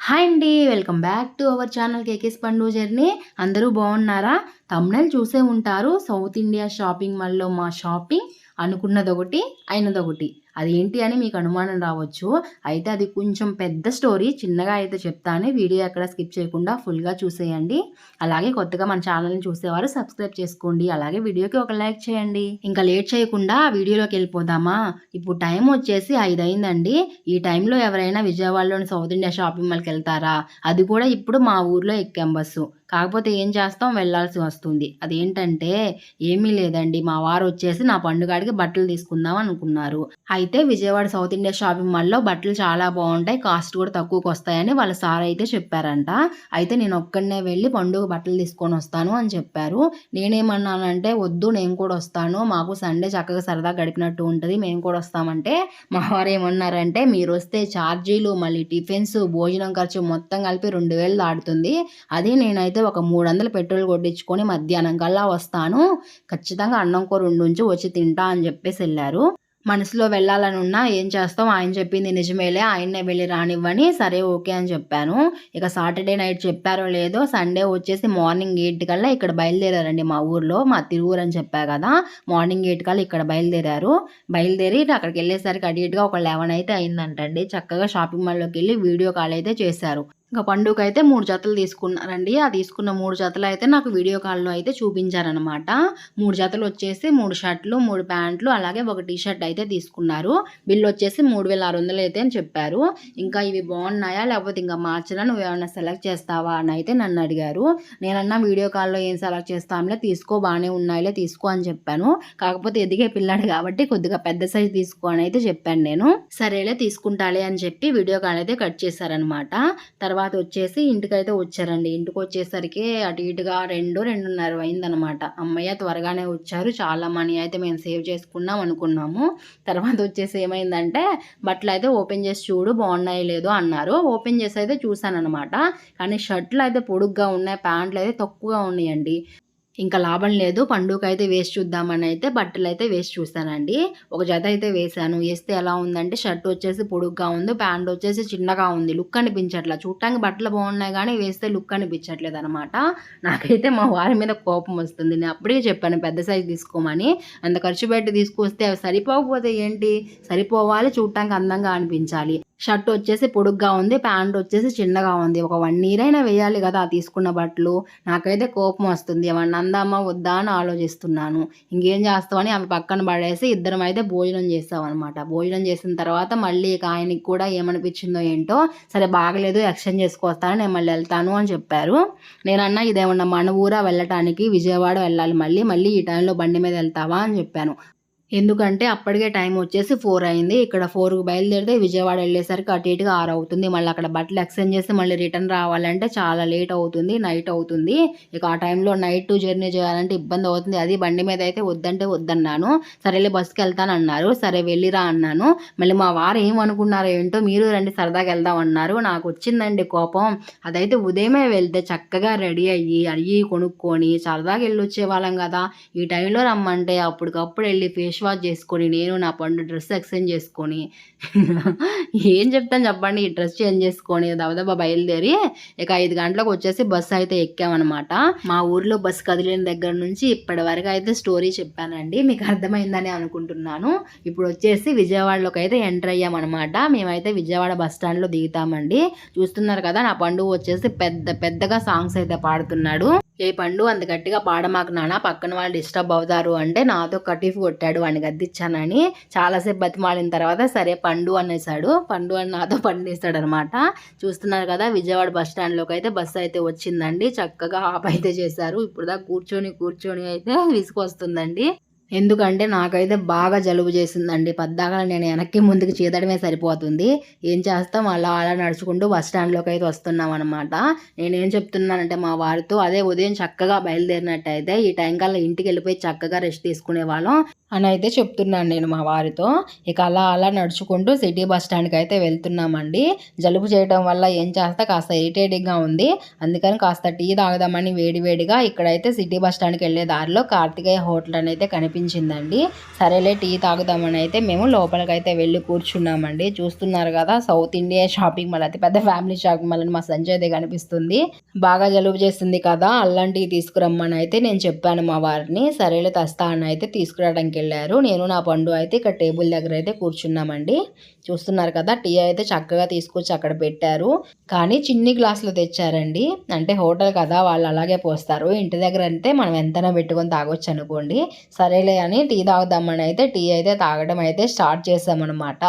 Hi అండి welcome back to our channel కేకేస్ పండు journey. అందరూ బాగున్నారా? తమిళ చూసే ఉంటారు. సౌత్ ఇండియా షాపింగ్ మాల్లో మా షాపింగ్ అనుకున్నది ఒకటి అది ఏంటి అదేంటి అని మీకు అనుమానం రావచ్చు. అయితే అది కొంచెం పెద్ద స్టోరీ చిన్నగా అయితే చెప్తాను వీడియో ఎక్కడ స్కిప్ చేయకుండా ఫుల్గా చూసేయండి. అలాగే కొత్తగా మన ఛానల్ని చూసేవారు సబ్స్క్రైబ్ చేసుకోండి. అలాగే వీడియోకి ఒక లైక్ చేయండి. ఇంకా లేట్ చేయకుండా వీడియోలోకి వెళ్ళిపోదామా? ఇప్పుడు టైం వచ్చేసి ఐదు అయిందండి ఈ టైంలో ఎవరైనా విజయవాడలోని సౌత్ ఇండియా షాపింగ్ మాల్కి వెళ్తారా? అది కూడా ఇప్పుడు మా ఊర్లో ఎక్కాం బస్సు. కాకపోతే ఏం చేస్తాం? వెళ్ళాల్సి వస్తుంది. అదేంటంటే ఏమీ లేదండి. మా వారు వచ్చేసి నా పండుగాడికి బట్టలు తీసుకుందాం అనుకున్నారు. అయితే విజయవాడ సౌత్ ఇండియా షాపింగ్ మాల్లో బట్టలు చాలా బాగుంటాయి కాస్ట్ కూడా తక్కువకి వస్తాయని వాళ్ళ సార్ అయితే చెప్పారంట. అయితే నేను ఒక్కడనే వెళ్ళి పండుగ బట్టలు తీసుకొని వస్తాను అని చెప్పారు. నేనేమన్నానంటే వద్దు నేను కూడా వస్తాను. మాకు సండే చక్కగా సరదా గడిపినట్టు ఉంటుంది. మేము కూడా వస్తామంటే మా వారు ఏమన్నారంటే మీరు వస్తే ఛార్జీలు మళ్ళీ టిఫిన్స్ భోజనం ఖర్చు మొత్తం కలిపి రెండు వేలు దాటుతుంది. అది నేనైతే ఒక మూడు వందలు పెట్రోల్ కొట్టించుకొని మధ్యాహ్నం కల్లా వస్తాను. ఖచ్చితంగా అన్నం కూర ఉండుంచి వచ్చి తింటా అని చెప్పేసి వెళ్ళారు. మనసులో వెళ్ళాలని ఉన్నా ఏం చేస్తాం ఆయన చెప్పింది నిజమేలే ఆయన్నే వెళ్ళి రానివ్వని సరే ఓకే అని చెప్పాను. ఇక సాటర్డే నైట్ చెప్పారో లేదో సండే వచ్చేసి మార్నింగ్ ఎయిట్ కల్లా ఇక్కడ బయలుదేరారండి మా ఊర్లో మా తిరువురు అని చెప్పా కదా మార్నింగ్ ఎయిట్ కల్లా ఇక్కడ బయలుదేరారు. బయలుదేరి అక్కడికి వెళ్ళేసరికి అడిగిట్గా ఒక లెవెన్ అయితే అయిందంటండి. చక్కగా షాపింగ్ మాల్లోకి వెళ్ళి వీడియో కాల్ అయితే చేశారు. ఇంకా పండుగ అయితే మూడు జతలు తీసుకున్నారండి. ఆ తీసుకున్న మూడు జతలు అయితే నాకు వీడియో కాల్లో అయితే చూపించారనమాట మూడు జతలు వచ్చేసి మూడు షర్ట్లు మూడు ప్యాంట్లు అలాగే ఒక టీ షర్ట్ అయితే తీసుకున్నారు. బిల్లు వచ్చేసి మూడు వేల ఆరు వందలు అయితే అని చెప్పారు. ఇంకా ఇవి బాగున్నాయా? లేకపోతే ఇంకా మార్చలా నువ్వు ఏమైనా సెలెక్ట్ చేస్తావా? అని అయితే నన్ను అడిగారు. నేనన్నా వీడియో కాల్లో ఏం సెలెక్ట్ చేస్తాంలే తీసుకో బాగానే ఉన్నాయిలే తీసుకో అని చెప్పాను. కాకపోతే ఎదిగే పిల్లాడు కాబట్టి కొద్దిగా పెద్ద సైజ్ తీసుకో అని అయితే చెప్పాను నేను. సరేలే తీసుకుంటాలే అని చెప్పి వీడియో కాల్ అయితే కట్ చేశారనమాట తర్వాత తర్వాత వచ్చేసి ఇంటికైతే వచ్చారండి. ఇంటికి వచ్చేసరికి అటు ఇటుగా రెండు రెండున్నర అయిందనమాట. అమ్మయ్య త్వరగానే వచ్చారు. చాలా మనీ అయితే మేము సేవ్ చేసుకున్నాం అనుకున్నాము. తర్వాత వచ్చేసి ఏమైందంటే బట్టలు అయితే ఓపెన్ చేసి చూడు బాగున్నాయి లేదో అన్నారు. ఓపెన్ చేసి అయితే చూశానమాట కానీ షర్ట్లు అయితే పొడుగ్గా ఉన్నాయి ప్యాంట్లు అయితే తక్కువగా ఉన్నాయండి. ఇంకా లాభం లేదు. పండుగ అయితే వేసి చూద్దామని అయితే బట్టలు అయితే వేసి చూస్తానండి. ఒక జత అయితే వేసాను వేస్తే ఎలా ఉందంటే షర్ట్ వచ్చేసి పొడుగ్గా ఉంది. ప్యాంట్ వచ్చేసి చిన్నగా ఉంది. లుక్ అనిపించట్లా. చూడటానికి బట్టలు బాగున్నాయి కానీ వేస్తే లుక్ అనిపించట్లేదు అనమాట నాకైతే మా వారి మీద కోపం వస్తుంది. నేను అప్పుడే చెప్పాను పెద్ద సైజు తీసుకోమని. అంత ఖర్చు పెట్టి తీసుకొస్తే అవి సరిపోకపోతే ఏంటి? సరిపోవాలి చూడటానికి అందంగా అనిపించాలి. షర్ట్ వచ్చేసి పొడుగ్గా ఉంది. ప్యాంట్ వచ్చేసి చిన్నగా ఉంది. ఒక వన్ ఇయర్ అయినా వేయాలి కదా తీసుకున్న బట్టలు. నాకైతే కోపం వస్తుంది. ఏమన్నా అందామా వద్దా అని ఆలోచిస్తున్నాను. ఇంకేం చేస్తామని ఆమె పక్కన పడేసి ఇద్దరం అయితే భోజనం చేస్తామన్నమాట భోజనం చేసిన తర్వాత మళ్ళీ ఇక ఆయనకి కూడా ఏమనిపించిందో ఏంటో సరే బాగలేదు ఎక్స్చేంజ్ చేసుకొస్తాను నేను మళ్ళీ వెళ్తాను అని చెప్పారు. నేనన్నా ఇదేమన్నా మన ఊరా వెళ్ళటానికి విజయవాడ వెళ్ళాలి మళ్ళీ మళ్ళీ ఈ టైంలో బండి మీద వెళ్తావా అని చెప్పాను. ఎందుకంటే అప్పటికే టైం వచ్చేసి ఫోర్ అయింది. ఇక్కడ ఫోర్కి బయలుదేరితే విజయవాడ వెళ్ళేసరికి అటు ఇటుగా ఆరు అవుతుంది. మళ్ళీ అక్కడ బట్టలు ఎక్స్చేంజ్ చేసి మళ్ళీ రిటర్న్ రావాలంటే చాలా లేట్ అవుతుంది నైట్ అవుతుంది. ఇక ఆ టైంలో నైట్ జర్నీ చేయాలంటే ఇబ్బంది అవుతుంది. అది బండి మీద అయితే వద్దంటే వద్దన్నాను. సరేలే బస్సుకి వెళ్తాను అన్నారు. సరే వెళ్ళిరా అన్నాను. మళ్ళీ మా వారు ఏమనుకున్నారో ఏంటో మీరు రండి సరదాగా వెళ్దాం అన్నారు. నాకు వచ్చిందండి కోపం. అదైతే ఉదయమే వెళ్తే చక్కగా రెడీ అయ్యి అయ్యి కొనుక్కొని సరదాగా వెళ్ళి వచ్చే వాళ్ళం కదా. ఈ టైంలో రమ్మంటే అప్పటికప్పుడు వెళ్ళి ఫేస్ వాష్ చేసుకొని నేను నా పండు డ్రెస్ ఎక్స్చేంజ్ చేసుకొని ఏం చెప్తాను చెప్పండి ఈ డ్రెస్ చేంజ్ చేసుకొని దబదబా బయలుదేరి ఇక ఐదు గంటలకు వచ్చేసి బస్సు అయితే ఎక్కామన్నమాట. మా ఊర్లో బస్సు కదిలిన దగ్గర నుంచి ఇప్పటి వరకు అయితే స్టోరీ చెప్పానండి. మీకు అర్థమైందని అనుకుంటున్నాను. ఇప్పుడు వచ్చేసి విజయవాడలోకి అయితే ఎంటర్ అయ్యామన్నమాట. మేమైతే విజయవాడ బస్ స్టాండ్లో దిగుతామండి. చూస్తున్నారు కదా నా పండుగ వచ్చేసి పెద్ద పెద్దగా సాంగ్స్ అయితే పాడుతున్నాడు. ఏ పండు అంత గట్టిగా పాడమాకు నాన్న పక్కన వాళ్ళు డిస్టర్బ్ అవుతారు అంటే నాతో కటీఫ్ కొట్టాడు వాడిని గద్దిచ్చానని. చాలాసేపు బతిమాలిన తర్వాత సరే పండు అనేసాడు. పండు అని నాతో పండిస్తాడు అనమాట చూస్తున్నారు కదా విజయవాడ బస్ స్టాండ్లోకి అయితే బస్సు అయితే వచ్చిందండి. చక్కగా ఆప్ అయితే చేశారు. ఇప్పుడు దా కూర్చొని కూర్చొని అయితే విసుకొస్తుందండి ఎందుకంటే నాకైతే బాగా జలుబు చేసిందండి. పద్దాక నేను వెనక్కి ముందుకు చీదడమే సరిపోతుంది. ఏం చేస్తాం? అలా అలా నడుచుకుంటూ బస్ స్టాండ్లోకి అయితే వస్తున్నాం అనమాట నేనేం చెప్తున్నానంటే మా వారితో అదే ఉదయం చక్కగా బయలుదేరినట్టయితే ఈ టైం కల్లా ఇంటికి వెళ్ళిపోయి చక్కగా రెస్ట్ తీసుకునే వాళ్ళం అని అయితే చెప్తున్నాను నేను మా వారితో. ఇక అలా అలా నడుచుకుంటూ సిటీ బస్ స్టాండ్కి అయితే వెళ్తున్నామండి. జలుబు చేయడం వల్ల ఏం చేస్తా? కాస్త ఇరిటేటింగ్గా ఉంది. అందుకని కాస్త టీ తాగుదామని వేడివేడిగా ఇక్కడైతే సిటీ బస్ స్టాండ్కి వెళ్ళే దారిలో కార్తికేయ హోటల్ అని అయితే అనిపించిందండి సరేలే టీ తాగుదామని అయితే మేము లోపలికి అయితే వెళ్ళి కూర్చున్నామండి. చూస్తున్నారు కదా సౌత్ ఇండియా షాపింగ్ మాల్ అతి పెద్ద ఫ్యామిలీ షాపింగ్ మాల్ అని మా సంజయ్ కనిపిస్తుంది. బాగా జలుబు చేస్తుంది కదా అల్లం టీ తీసుకురమ్మని అయితే నేను చెప్పాను మా వారిని. సరేలే తస్తా అని అయితే తీసుకురావడానికి వెళ్ళారు. నేను నా పండు అయితే ఇక్కడ టేబుల్ దగ్గర అయితే కూర్చున్నామండి. చూస్తున్నారు కదా టీ అయితే చక్కగా తీసుకొచ్చి అక్కడ పెట్టారు. కానీ చిన్ని గ్లాసులు తెచ్చారండి. అంటే హోటల్ కదా వాళ్ళు అలాగే పోస్తారు. ఇంటి దగ్గర అంటే మనం ఎంతైనా పెట్టుకొని తాగొచ్చు అనుకోండి. సరేలే అని టీ తాగుదామని అయితే టీ అయితే తాగడం అయితే స్టార్ట్ చేసామన్నమాట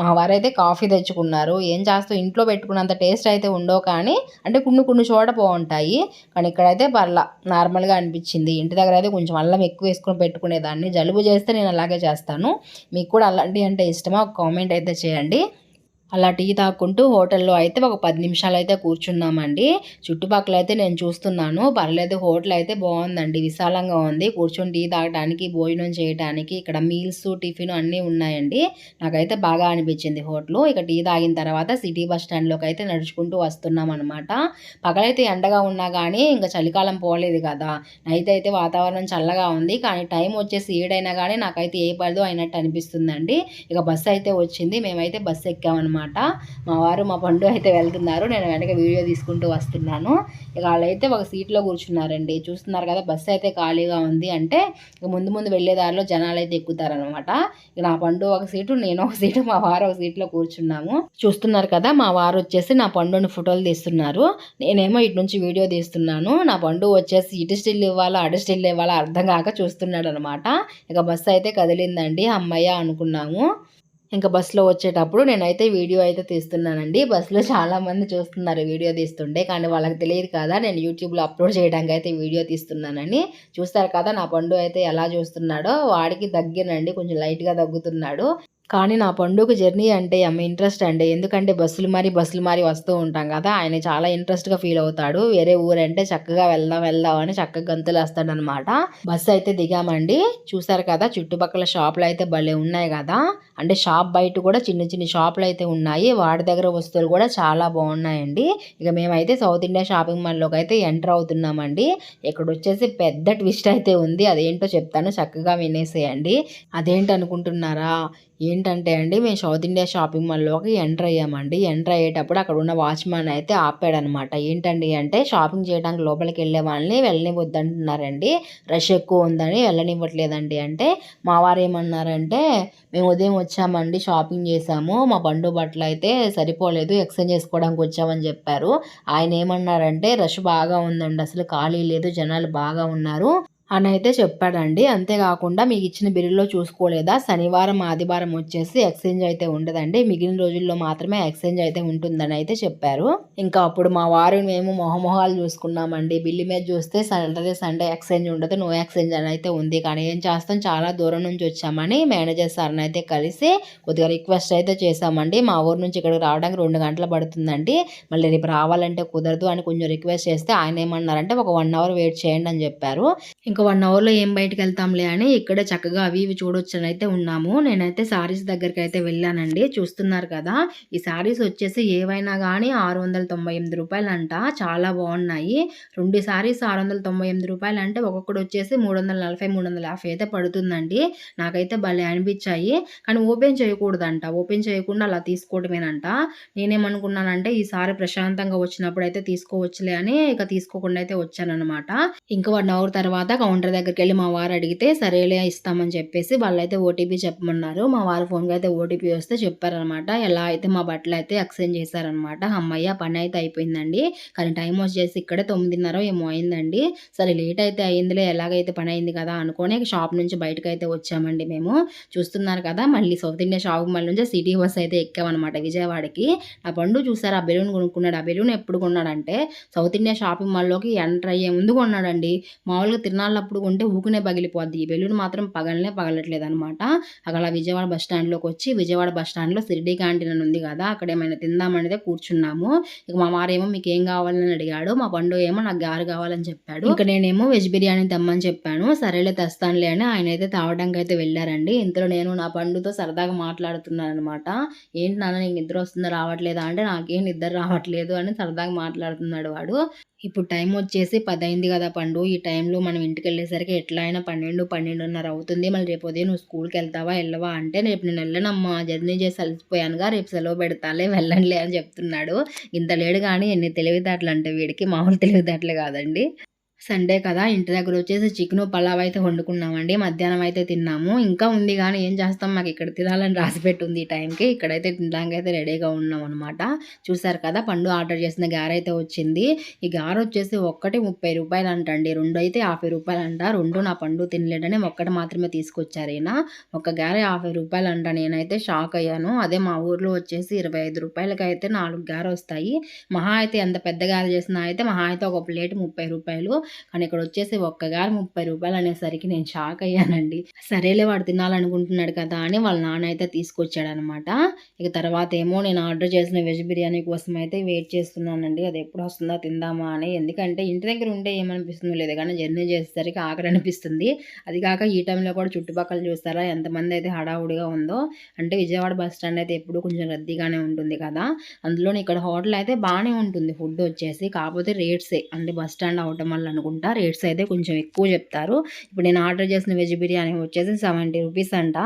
మా వారైతే కాఫీ తెచ్చుకున్నారు. ఏం చేస్తూ ఇంట్లో పెట్టుకున్నంత టేస్ట్ అయితే ఉండవు కానీ అంటే కొన్ని కొన్ని చోట బాగుంటాయి. కానీ ఇక్కడైతే పర్లా నార్మల్గా అనిపించింది. ఇంటి దగ్గర అయితే కొంచెం అల్లం ఎక్కువ వేసుకొని పెట్టుకునేదాన్ని. జలుబు చేస్తే నేను అలాగే చేస్తాను. మీకు కూడా అలాంటివి అంటే ఇష్టమా? ఒక కామెంట్ అయితే చేయండి. అలా టీ తాక్కుంటూ హోటల్లో అయితే ఒక పది నిమిషాలు అయితే కూర్చున్నామండి. చుట్టుపక్కల అయితే నేను చూస్తున్నాను. పర్లేదు హోటల్ అయితే బాగుందండి. విశాలంగా ఉంది. కూర్చొని టీ తాగడానికి భోజనం చేయడానికి ఇక్కడ మీల్స్ టిఫిన్ అన్నీ ఉన్నాయండి. నాకైతే బాగా అనిపించింది హోటల్. ఇక టీ తాగిన తర్వాత సిటీ బస్ స్టాండ్లోకి అయితే నడుచుకుంటూ వస్తున్నాం అనమాట పగలైతే ఎండగా ఉన్నా కానీ ఇంకా చలికాలం పోలేదు కదా. నైట్ అయితే వాతావరణం చల్లగా ఉంది. కానీ టైం వచ్చేసి ఏడైనా కానీ నాకైతే ఏ పడదు అయినట్టు అనిపిస్తుందండి. ఇక బస్సు అయితే వచ్చింది. మేమైతే బస్సు ఎక్కామన్నమాట. మా వారు మా పండు అయితే వెళ్తున్నారు. నేను వెనక వీడియో తీసుకుంటూ వస్తున్నాను. ఇక వాళ్ళైతే ఒక సీట్లో కూర్చున్నారండి. చూస్తున్నారు కదా బస్సు అయితే ఖాళీగా ఉంది అంటే ఇక ముందు ముందు వెళ్ళే దారిలో జనాలు అయితే ఎక్కుతారనమాట ఇక నా పండు ఒక సీటు నేను ఒక సీటు మా వారు ఒక సీట్లో కూర్చున్నాము. చూస్తున్నారు కదా మా వారు వచ్చేసి నా పండుని ఫోటోలు తీస్తున్నారు. నేనేమో ఇటు నుంచి వీడియో తీస్తున్నాను. నా పండు వచ్చేసి ఇటు స్టిల్ ఇవ్వాలా అటు స్టిల్ ఇవ్వాలా అర్థం కాక చూస్తున్నాడు అనమాట ఇక బస్సు అయితే కదిలిందండి. అమ్మయ్య అనుకున్నాము. ఇంకా బస్సులో వచ్చేటప్పుడు నేనైతే వీడియో అయితే తీస్తున్నానండి. బస్సులో చాలామంది చూస్తున్నారు వీడియో తీస్తుంటే. కానీ వాళ్ళకి తెలియదు కదా నేను యూట్యూబ్లో అప్లోడ్ చేయడానికి అయితే వీడియో తీస్తున్నానని. చూస్తారు కదా నా పండు అయితే ఎలా చూస్తున్నాడో. వాడికి దగ్గినండి కొంచెం లైట్గా దగ్గుతున్నాడు. కానీ నా పండుగ జర్నీ అంటే అమ్మ ఇంట్రెస్ట్ అండి. ఎందుకంటే బస్సులు మారి బస్సులు మారి వస్తూ ఉంటాం కదా ఆయన చాలా ఇంట్రెస్ట్గా ఫీల్ అవుతాడు. వేరే ఊరంటే చక్కగా వెళ్దాం వెళ్దాం అని చక్కగా గంతులు వేస్తాడనమాట బస్సు అయితే దిగామండి. చూసారు కదా చుట్టుపక్కల షాపులు అయితే భలే ఉన్నాయి కదా. అంటే షాప్ బయట కూడా చిన్న చిన్న షాపులు అయితే ఉన్నాయి. వాడి దగ్గర వస్తువులు కూడా చాలా బాగున్నాయండి. ఇక మేమైతే సౌత్ ఇండియా షాపింగ్ మాల్లోకి అయితే ఎంటర్ అవుతున్నామండి. ఇక్కడ వచ్చేసి పెద్ద ట్విస్ట్ అయితే ఉంది. అదేంటో చెప్తాను. చక్కగా వినేసేయండి. అదేంటి అనుకుంటున్నారా? ఏంటంటే అండి మేము సౌత్ ఇండియా షాపింగ్ మాల్లోకి ఎంటర్ అయ్యామండి. ఎంటర్ అయ్యేటప్పుడు అక్కడ ఉన్న వాచ్మెన్ అయితే ఆపాడనమాట. ఏంటండి అంటే షాపింగ్ చేయడానికి లోపలికి వెళ్ళే వాళ్ళని వెళ్ళనివద్దంటున్నారండి రష్ ఎక్కువ ఉందని వెళ్ళనివ్వట్లేదండి. అంటే మా వారు ఏమన్నారంటే మేము ఉదయం వచ్చామండి షాపింగ్ చేసాము మా బండు బట్టలు అయితే సరిపోలేదు ఎక్స్చేంజ్ చేసుకోవడానికి వచ్చామని చెప్పారు. ఆయన ఏమన్నారంటే రష్ బాగా ఉందండి అసలు ఖాళీ లేదు జనాలు బాగా ఉన్నారు. అని అయితే చెప్పాడండి. అంతేకాకుండా మీకు ఇచ్చిన బిల్లులో చూసుకోలేదా? శనివారం ఆదివారం వచ్చేసి ఎక్స్చేంజ్ అయితే ఉండదండి. మిగిలిన రోజుల్లో మాత్రమే ఎక్స్చేంజ్ అయితే ఉంటుందని అయితే చెప్పారు. ఇంకా అప్పుడు మా వారు మేము మొహమొహాలు చూసుకున్నామండి. బిల్లు మీద చూస్తే సాటర్డే సండే ఎక్స్చేంజ్ ఉండదు. నో ఎక్స్చేంజ్ అని అయితే ఉంది. కానీ ఏం చేస్తాం? చాలా దూరం నుంచి వచ్చామని మేనేజర్ సార్ని అయితే కలిసి కొద్దిగా రిక్వెస్ట్ అయితే చేశామండి. మా ఊరు నుంచి ఇక్కడికి రావడానికి రెండు గంటలు పడుతుందండి. మళ్ళీ రేపు రావాలంటే కుదరదు అని కొంచెం రిక్వెస్ట్ చేస్తే ఆయన ఏమన్నారంటే ఒక వన్ అవర్ వెయిట్ చేయండి అని చెప్పారు. ఇంకా వన్ అవర్లో ఏం బయటకు వెళ్తాంలే అని ఇక్కడ చక్కగా అవి ఇవి చూడొచ్చు అని అయితే ఉన్నాము. నేనైతే సారీస్ దగ్గరికి అయితే వెళ్ళానండి. చూస్తున్నారు కదా ఈ సారీస్ వచ్చేసి ఏవైనా కానీ ఆరు వందల తొంభై ఎనిమిది రూపాయలు అంట చాలా బాగున్నాయి. రెండు సారీస్ ఆరు వందల తొంభై ఎనిమిది రూపాయలు అంటే ఒక్కొక్కటి వచ్చేసి మూడు వందల నలభై మూడు వందల యాభై అయితే పడుతుందండి. నాకైతే భలే అనిపించాయి. కానీ ఓపెన్ చేయకూడదంట. ఓపెన్ చేయకుండా అలా తీసుకోవడమేనంట నేనేమనుకున్నానంటే ఈసారి ప్రశాంతంగా వచ్చినప్పుడు అయితే తీసుకోవచ్చులే అని ఇక తీసుకోకుండా అయితే వచ్చాననమాట ఇంకా వన్ అవర్ తర్వాత కౌంటర్ దగ్గరికి వెళ్ళి మా వారు అడిగితే సరేలే ఇస్తామని చెప్పేసి వాళ్ళైతే ఓటీపీ చెప్పమన్నారు. మా వారి ఫోన్కి అయితే ఓటీపీ వస్తే చెప్పారనమాట. ఎలా అయితే మా బట్టలు అయితే ఎక్స్చేంజ్ చేశారనమాట. అమ్మయ్య పని అయితే అయిపోయిందండి. కానీ టైం వచ్చేసి ఇక్కడే తొమ్మిదిన్నర ఏమో అయిందండి. సరే లేట్ అయితే అయిందిలే ఎలాగైతే పని అయింది కదా అనుకొని షాప్ నుంచి బయటకు అయితే వచ్చామండి మేము. చూస్తున్నారు కదా మళ్ళీ సౌత్ ఇండియా షాప్ మళ్ళీ నుంచి సిటీ బస్ అయితే ఎక్కామన్నమాట విజయవాడకి. నా పండు చూసారు ఆ బెలూన్ కొనుక్కున్నాడు. ఆ బెలూన్ ఎప్పుడు కొన్నాడంటే సౌత్ ఇండియా షాపింగ్ మాల్లోకి ఎంటర్ అయ్యే ముందు కొన్నాడండి. మామూలుగా తిరునాళ్ళు అప్పుడు ఉంటే ఊకునే పగిలిపోద్ది. ఈ బెలూన్ మాత్రం పగలనే పగలట్లేదు అనమాట అక్కడ విజయవాడ బస్ స్టాండ్లోకి వచ్చి విజయవాడ బస్ స్టాండ్లో సిరిడి క్యాంటీన్ అని ఉంది కదా అక్కడ ఏమైనా తిందామనేదే కూర్చున్నాము. ఇక మా వారేమో మీకు ఏం కావాలని అడిగాడు. మా పండు ఏమో నాకు గారు కావాలని చెప్పాడు. ఇక నేనేమో వెజ్ బిర్యానీ తెమ్మని చెప్పాను. సరేలే తెస్తానులే అని ఆయన అయితే తావడానికి అయితే వెళ్ళారండి. ఇంతలో నేను నా పండుతో సరదాగా మాట్లాడుతున్నాను అనమాట ఏంటి నాన్న నీకు నిద్ర వస్తుందా రావట్లేదా? అంటే నాకేం నిద్ర రావట్లేదు అని సరదాగా మాట్లాడుతున్నాడు వాడు. ఇప్పుడు టైం వచ్చేసి పది అయింది కదా పండు ఈ టైంలో మనం ఇంటికి వెళ్ళేసరికి ఎట్లా అయినా పన్నెండు పన్నెండున్నర అవుతుంది. మళ్ళీ రేపు ఉదయం నువ్వు స్కూల్కి వెళ్తావా వెళ్ళవా అంటే రేపు నేను వెళ్ళనమ్మా జర్నీ చేసి అలసిపోయానుగా రేపు సెలవు పెడతాలే వెళ్ళండిలే అని చెప్తున్నాడు. ఇంత లేడు కానీ ఎన్ని తెలివితేటలు అంటే వీడికి మామూలు తెలివితేటలే కాదండి. సండే కదా ఇంటి దగ్గర వచ్చేసి చికెన్ పలావ్ అయితే వండుకున్నామండి. మధ్యాహ్నం అయితే తిన్నాము. ఇంకా ఉంది కానీ ఏం చేస్తాం మాకు ఇక్కడ తినాలని రాసి పెట్టుంది ఈ టైంకి. ఇక్కడైతే తినడానికి అయితే రెడీగా ఉన్నాం అనమాట చూసారు కదా పండు ఆర్డర్ చేసిన గార అయితే వచ్చింది. ఈ గార వచ్చేసి ఒక్కటి ముప్పై రూపాయలు అంటండి రెండు అయితే యాభై రూపాయలు అంట రెండు నా పండు తినలేడని ఒక్కటి మాత్రమే తీసుకొచ్చారు ఈయన. ఒక గారె యాభై రూపాయలు అంట నేనైతే షాక్ అయ్యాను. అదే మా ఊర్లో వచ్చేసి ఇరవై ఐదు రూపాయలకి అయితే నాలుగు గారె వస్తాయి. మహా అయితే ఎంత పెద్ద గారె చేసినా అయితే మహా అయితే ఒక ప్లేట్ ముప్పై రూపాయలు. కానీ ఇక్కడ వచ్చేసి ఒక్క గారు ముప్పై రూపాయలు అనేసరికి నేను షాక్ అయ్యానండి. సరేలే వాడు తినాలనుకుంటున్నాడు కదా అని వాళ్ళ నాన్న అయితే తీసుకొచ్చాడు అనమాట ఇక తర్వాత ఏమో నేను ఆర్డర్ చేసిన వెజ్ బిర్యానీ కోసం అయితే వెయిట్ చేస్తున్నానండి. అది ఎప్పుడు వస్తుందా తిందామా అని. ఎందుకంటే ఇంటి దగ్గర ఉంటే ఏమనిపిస్తుందో లేదు కానీ జర్నీ చేసేసరికి ఆకలి అనిపిస్తుంది. అది కాక ఈ టైంలో కూడా చుట్టుపక్కల చూస్తారా ఎంతమంది అయితే హడావుడిగా ఉందో. అంటే విజయవాడ బస్ స్టాండ్ అయితే ఎప్పుడు కొంచెం రద్దీగానే ఉంటుంది కదా. అందులోనే ఇక్కడ హోటల్ అయితే బాగానే ఉంటుంది ఫుడ్ వచ్చేసి. కాకపోతే రేట్సే. అంటే బస్ స్టాండ్ అవటం వల్ల అనుకుంటా. రేట్స్ అయితే కొంచెం ఎక్కువ చెప్తారు. ఇప్పుడు నేను ఆర్డర్ చేసిన వెజ్ బిర్యానీ వచ్చేసి సెవెంటీ రూపీస్ అంట.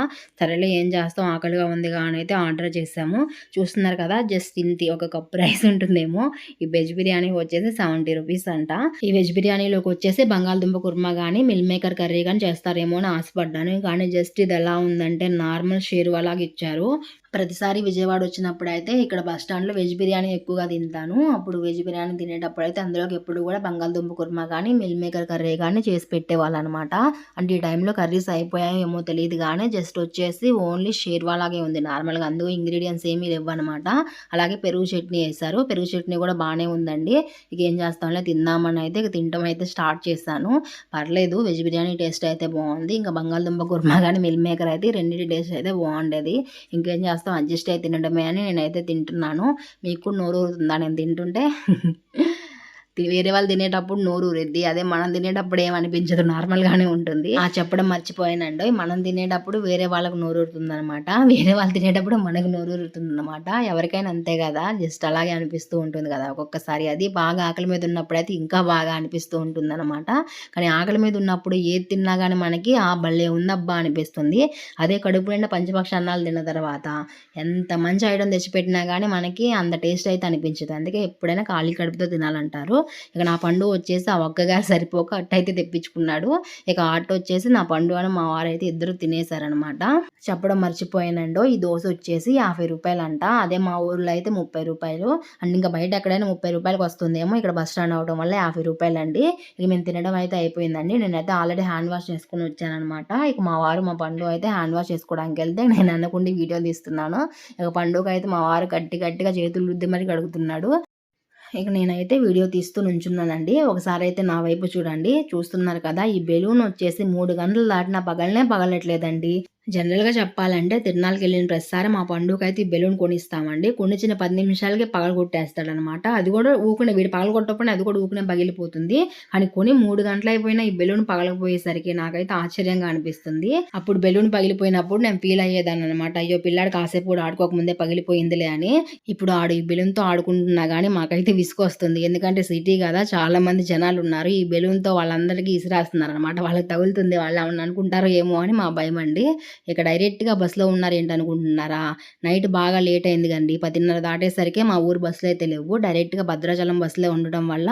సరేలే ఏం చేస్తాం? ఆకలిగా ఉంది కానీ అయితే ఆర్డర్ చేసాము చూస్తున్నారు కదా జస్ట్ ఇంత ఒక కప్ రైస్ ఉంటుందేమో. ఈ వెజ్ బిర్యానీ వచ్చేసి సెవెంటీ రూపీస్ అంట. ఈ వెజ్ బిర్యానీలోకి వచ్చేసి బంగాళదుంప కుర్మా కానీ మిల్ మేకర్ కర్రీ కానీ చేస్తారేమో అని ఆశపడ్డాను. కానీ జస్ట్ ఇది ఎలా ఉందంటే నార్మల్ షేర్వాలాగా ఇచ్చారు. ప్రతిసారి విజయవాడ వచ్చినప్పుడు అయితే ఇక్కడ బస్ స్టాండ్లో వెజ్ బిర్యానీ ఎక్కువగా తింటాను. అప్పుడు వెజ్ బిర్యానీ తినేటప్పుడు అయితే అందులోకి ఎప్పుడు కూడా బంగాళదుంప కుర్మా కానీ మిల్ మేకర్ కర్రీ కానీ చేసి పెట్టేవాళ్ళు అనమాట అంటే ఈ టైంలో కర్రీస్ అయిపోయాయో ఏమో తెలియదు కానీ జస్ట్ వచ్చేసి ఓన్లీ షేర్వా లాగే ఉంది. నార్మల్గా అందులో ఇంగ్రీడియంట్స్ ఏమీ లేవన్నమాట అలాగే పెరుగు చట్నీ వేశారు. పెరుగు చట్నీ కూడా బాగానే ఉందండి. ఇక ఏం చేస్తాంలే తిందామని అయితే ఇక తినటం అయితే స్టార్ట్ చేశాను. పర్లేదు వెజ్ బిర్యానీ టేస్ట్ అయితే బాగుంది. ఇంకా బంగాళదుంప కుర్మా కానీ మిల్ మేకర్ అయితే రెండింటి టేస్ట్ అయితే బాగుండేది. ఇంకేం కాస్త అడ్జస్ట్ అయి తినడమే అని నేనైతే తింటున్నాను. మీకు నోరు నేను తింటుంటే. వేరే వాళ్ళు తినేటప్పుడు నోరు ఊరిద్ది. అదే మనం తినేటప్పుడు ఏమనిపించదు? నార్మల్గానే ఉంటుంది. ఆ చెప్పడం మర్చిపోయానండి మనం తినేటప్పుడు వేరే వాళ్ళకు నోరు ఊరుతుంది అనమాట వేరే వాళ్ళు తినేటప్పుడు మనకు నోరు ఊరుతుంది అనమాట ఎవరికైనా అంతే కదా? జస్ట్ అలాగే అనిపిస్తూ ఉంటుంది కదా? ఒక్కొక్కసారి అది బాగా ఆకలి మీద ఉన్నప్పుడు అయితే ఇంకా బాగా అనిపిస్తూ ఉంటుంది అనమాట కానీ ఆకలి మీద ఉన్నప్పుడు ఏది తిన్నా కానీ మనకి ఆ భలే ఉందబ్బా అనిపిస్తుంది. అదే కడుపు నిండా పంచపక్ష అన్నాలు తిన్న తర్వాత ఎంత మంచి ఐటమ్ తెచ్చిపెట్టినా కానీ మనకి అంత టేస్ట్ అయితే అనిపించదు. అందుకే ఎప్పుడైనా ఖాళీ కడుపుతో తినాలంటారు. ఇక నా పండు వచ్చేసి ఆ ఒక్కగారు సరిపోక అట్ట అయితే తెప్పించుకున్నాడు. ఇక ఆటో వచ్చేసి నా పండు అని మా వారైతే ఇద్దరు తినేశారనమాట చెప్పడం మర్చిపోయానండో ఈ దోశ వచ్చేసి యాభై రూపాయలు అంట అదే మా ఊర్లో అయితే ముప్పై రూపాయలు. అండ్ ఇంకా బయట ఎక్కడైనా ముప్పై రూపాయలకి వస్తుందేమో ఇక్కడ బస్ స్టాండ్ అవడం వల్ల యాభై రూపాయలు అండి ఇక మేము తినడం అయితే అయిపోయిందండి. నేనైతే ఆల్రెడీ హ్యాండ్ వాష్ చేసుకుని వచ్చానమాట ఇక మా వారు మా పండు అయితే హ్యాండ్ వాష్ చేసుకోవడానికి వెళ్తే నేను అనుకుంటే వీడియో తీస్తున్నాను. ఇక పండుగ అయితే మా వారు గట్టి గట్టిగా చేతులు రుద్ది మరి కడుగుతున్నాడు. ఇక నేనైతే వీడియో తీస్తూ నుంచున్నానండి. ఒకసారి అయితే నా వైపు చూడండి. చూస్తున్నారు కదా ఈ బెలూన్ వచ్చేసి మూడు గంటలు దాటిన పగలనే పగలట్లేదండి. జనరల్గా చెప్పాలంటే తిరునాళ్ళకి వెళ్ళిన ప్రతిసారి మా పండుగ అయితే ఈ బెలూన్ కొనిస్తామండి. కొనిచ్చిన పది నిమిషాలకి పగల కొట్టేస్తాడనమాట. అది కూడా ఊకునే వీడు పగల కొట్టకపోయినా అది కూడా ఊకునే పగిలిపోతుంది. కానీ కొని మూడు గంటలు అయిపోయినా ఈ బెలూన్ పగలకపోయేసరికి నాకైతే ఆశ్చర్యంగా అనిపిస్తుంది. అప్పుడు బెలూన్ పగిలిపోయినప్పుడు నేను ఫీల్ అయ్యేదాన్ని అనమాట అయ్యో పిల్లాడు కాసేపు కూడా ఆడుకోకముందే పగిలిపోయిందిలే అని. ఇప్పుడు ఆడు ఈ బెలూన్తో ఆడుకుంటున్నా కానీ మాకైతే విసుకొస్తుంది ఎందుకంటే సిటీ కదా చాలా మంది జనాలు ఉన్నారు. ఈ బెలూన్తో వాళ్ళందరికీ ఇసిరాస్తున్నారు అనమాట వాళ్ళకి తగులుతుంది వాళ్ళు ఏమన్నా అనుకుంటారో ఏమో అని మా భయం అండి. ఇక డైరెక్ట్గా బస్సులో ఉన్నారు ఏంటి అనుకుంటున్నారా నైట్ బాగా లేట్ అయింది కండి. పదిన్నర దాటేసరికి మా ఊరు బస్సులు అయితే లేవు. డైరెక్ట్గా భద్రాచలం బస్సులో ఉండడం వల్ల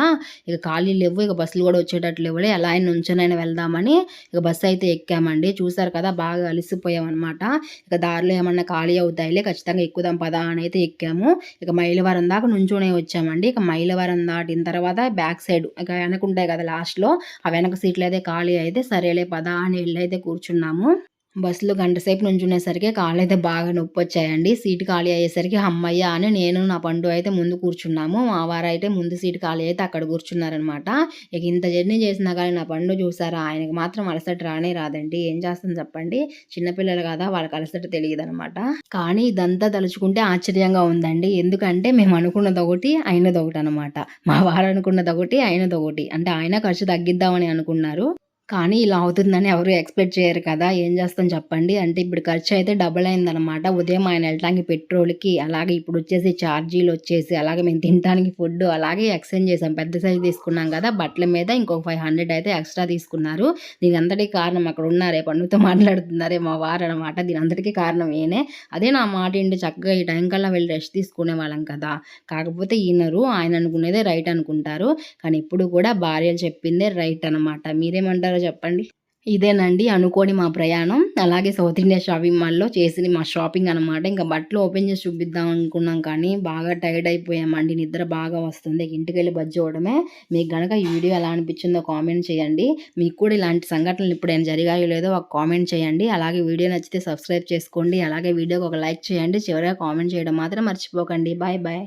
ఇక ఖాళీ లేవు. ఇక బస్సులు కూడా వచ్చేటట్లు లేవులే. ఎలా అయినా నుంచొనైనా వెళ్దామని ఇక బస్సు అయితే ఎక్కామండి. చూసారు కదా బాగా అలసిపోయామన్నమాట. ఇక దారిలో ఏమన్నా ఖాళీ అవుతాయిలే ఖచ్చితంగా ఎక్కుదాం పదా అని అయితే ఎక్కాము. ఇక మైలవరం దాకా నుంచోనే వచ్చామండి. ఇక మైలవరం దాటిన తర్వాత బ్యాక్ సైడ్ ఇక వెనక ఉంటాయి కదా లాస్ట్లో. ఆ వెనక సీట్లు అయితే ఖాళీ అయితే సరేలే పదా అని వెళ్ళి అయితే కూర్చున్నాము. బస్సులో గంట సేపు నుంచునేసరికి అయితే బాగా నొప్పి వచ్చాయండి సీట్ ఖాళీ అయ్యేసరికి అమ్మయ్య అని నేను నా పండు అయితే ముందు కూర్చున్నాము. మా వారు అయితే ముందు సీట్ ఖాళీ అయితే అక్కడ కూర్చున్నారనమాట. ఇక ఇంత జర్నీ చేసినా కానీ నా పండు చూసారా ఆయనకి మాత్రం అలసట రానే రాదండి. ఏం చేస్తాను చెప్పండి? చిన్నపిల్లలు కదా వాళ్ళకి అలసట తెలియదు అనమాట కానీ ఇదంతా తలుచుకుంటే ఆశ్చర్యంగా ఉందండి. ఎందుకంటే మేము అనుకున్నది ఒకటి అయినది ఒకటి అనమాట మా వారు అనుకున్నది ఒకటి అయినది ఒకటి. అంటే ఆయన ఖర్చు తగ్గిద్దామని అనుకున్నారు. కానీ ఇలా అవుతుందని ఎవరు ఎక్స్పెక్ట్ చేయరు కదా ఏం చేస్తాం చెప్పండి? అంటే ఇప్పుడు ఖర్చు అయితే డబుల్ అయిందనమాట ఉదయం ఆయన వెళ్ళటానికి పెట్రోల్కి అలాగే ఇప్పుడు వచ్చేసి ఛార్జీలు వచ్చేసి అలాగే మేము తినడానికి ఫుడ్ అలాగే ఎక్స్చేంజ్ చేసాం పెద్ద సైజ్ తీసుకున్నాం కదా బట్టల మీద ఇంకొక ఫైవ్ హండ్రెడ్ అయితే ఎక్స్ట్రా తీసుకున్నారు. దీని అంతటి కారణం అక్కడ ఉన్నారే పండుతో మాట్లాడుతున్నారే మా వారు అనమాట దీని అంతటికి కారణం ఏనే అదే నా మాట ఏంటి? చక్కగా ఈ టైం కల్లా వెళ్ళి రెస్ట్ తీసుకునే వాళ్ళం కదా. కాకపోతే ఈనరు ఆయన అనుకునేదే రైట్ అనుకుంటారు. కానీ ఇప్పుడు కూడా భార్యలు చెప్పిందే రైట్ అనమాట మీరేమంటారు? చెప్పండి. ఇదేనండి అనుకోని మా ప్రయాణం. అలాగే సౌత్ ఇండియా షాపింగ్ మాల్లో చేసిన మా షాపింగ్ అనమాట ఇంకా బట్టలు ఓపెన్ చేసి చూపిద్దాం అనుకున్నాం కానీ బాగా టైర్డ్ అయిపోయామండి. నిద్ర బాగా వస్తుంది. ఇంటికి వెళ్ళి బజ్జి అవడమే మీకు గనక ఈ వీడియో ఎలా అనిపించిందో కామెంట్ చేయండి. మీకు కూడా ఇలాంటి సంఘటనలు ఇప్పుడైనా జరిగాయో లేదో ఒక కామెంట్ చేయండి. అలాగే వీడియో నచ్చితే సబ్స్క్రైబ్ చేసుకోండి. అలాగే వీడియోకి ఒక లైక్ చేయండి. చివరిగా కామెంట్ చేయడం మాత్రం మర్చిపోకండి. Bye bye.